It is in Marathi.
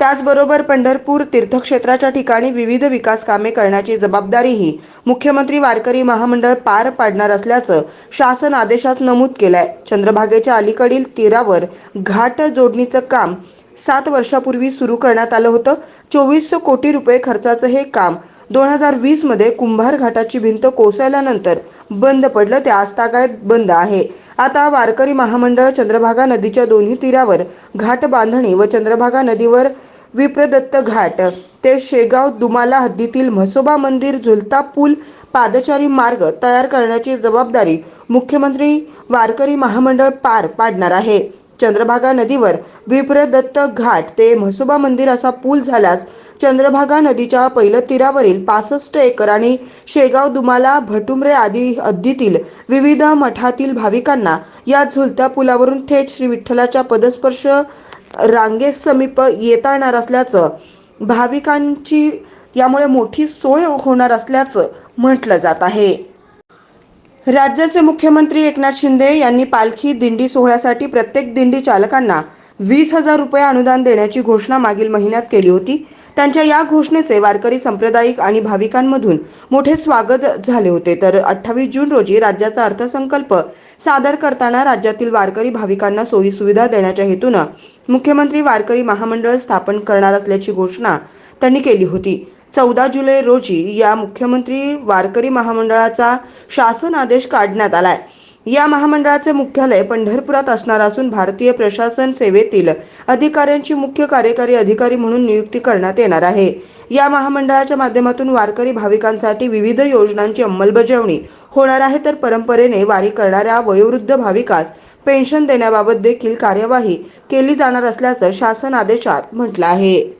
त्याचबरोबर पंढरपूर तीर्थक्षेत्राच्या ठिकाणी विविध विकास कामे करण्याची जबाबदारीही मुख्यमंत्री वारकरी महामंडळ पार पाडणार असल्याचं शासन आदेशात नमूद केलंय. चंद्रभागेच्या अलीकडील तीरावर घाट जोडणीचं काम सात वर्षापूर्वी सुरू करण्यात आलं होतं. चोवीस कोटी रुपये खर्चाचं हे काम दोन हजार वीसमध्ये कुंभार घाटाची भिंत कोसळल्यानंतर बंद पडलं. ते आजतागायत बंद आहे. आता वारकरी महामंडळ चंद्रभागा नदीच्या दोन्ही तीरावर घाट बांधणी व चंद्रभागा नदीवर विप्रदत्त घाट ते शेगाव दुमाला हद्दीतील म्हसोबा मंदिर झुलता पूल पादचारी मार्ग तयार करण्याची जबाबदारी मुख्यमंत्री वारकरी महामंडळ पार पाडणार आहे. चंद्रभागा नदीवर विप्रदत्त घाट ते म्हसोबा मंदिर असा पूल झाल्यास चंद्रभागा नदीच्या पहिलं तीरावरील पासष्ट एकर आणि शेगाव दुमाला भटुमरे आदी हद्दीतील विविध मठातील भाविकांना या झुलत्या पुलावरून थेट श्री विठ्ठलाच्या पदस्पर्श रांगेस समीप येता येणार असल्याचं भाविकांची यामुळे मोठी सोय होणार असल्याचं म्हटलं जात आहे. राज्याचे मुख्यमंत्री एकनाथ शिंदे यांनी पालखी दिंडी सोहळ्यासाठी प्रत्येक दिंडी चालकांना वीस हजार रुपये अनुदान देण्याची घोषणा मागील महिन्यात केली होती. त्यांच्या या घोषणेचे वारकरी संप्रदायिक आणि भाविकांमधून मोठे स्वागत झाले होते. तर अठ्ठावीस जून रोजी राज्याचा अर्थसंकल्प सादर करताना राज्यातील वारकरी भाविकांना सोयी सुविधा देण्याच्या हेतूनं मुख्यमंत्री वारकरी महामंडळ स्थापन करणार असल्याची घोषणा त्यांनी केली होती. चौदा जुलै रोजी या मुख्यमंत्री वारकरी महामंडळाचा शासन आदेश काढण्यात आलाय. या महामंडळाचे मुख्यालय पंढरपुरात असणार असून भारतीय प्रशासन सेवेतील अधिकाऱ्यांची मुख्य कार्यकारी अधिकारी म्हणून नियुक्ती करण्यात येणार आहे. या महामंडळाच्या माध्यमातून वारकरी भाविकांसाठी विविध योजनांची अंमलबजावणी होणार आहे. तर परंपरेने वारी करणाऱ्या वयोवृद्ध भाविकास पेन्शन देण्याबाबत देखील कार्यवाही केली जाणार असल्याचं शासन आदेशात म्हटलं आहे.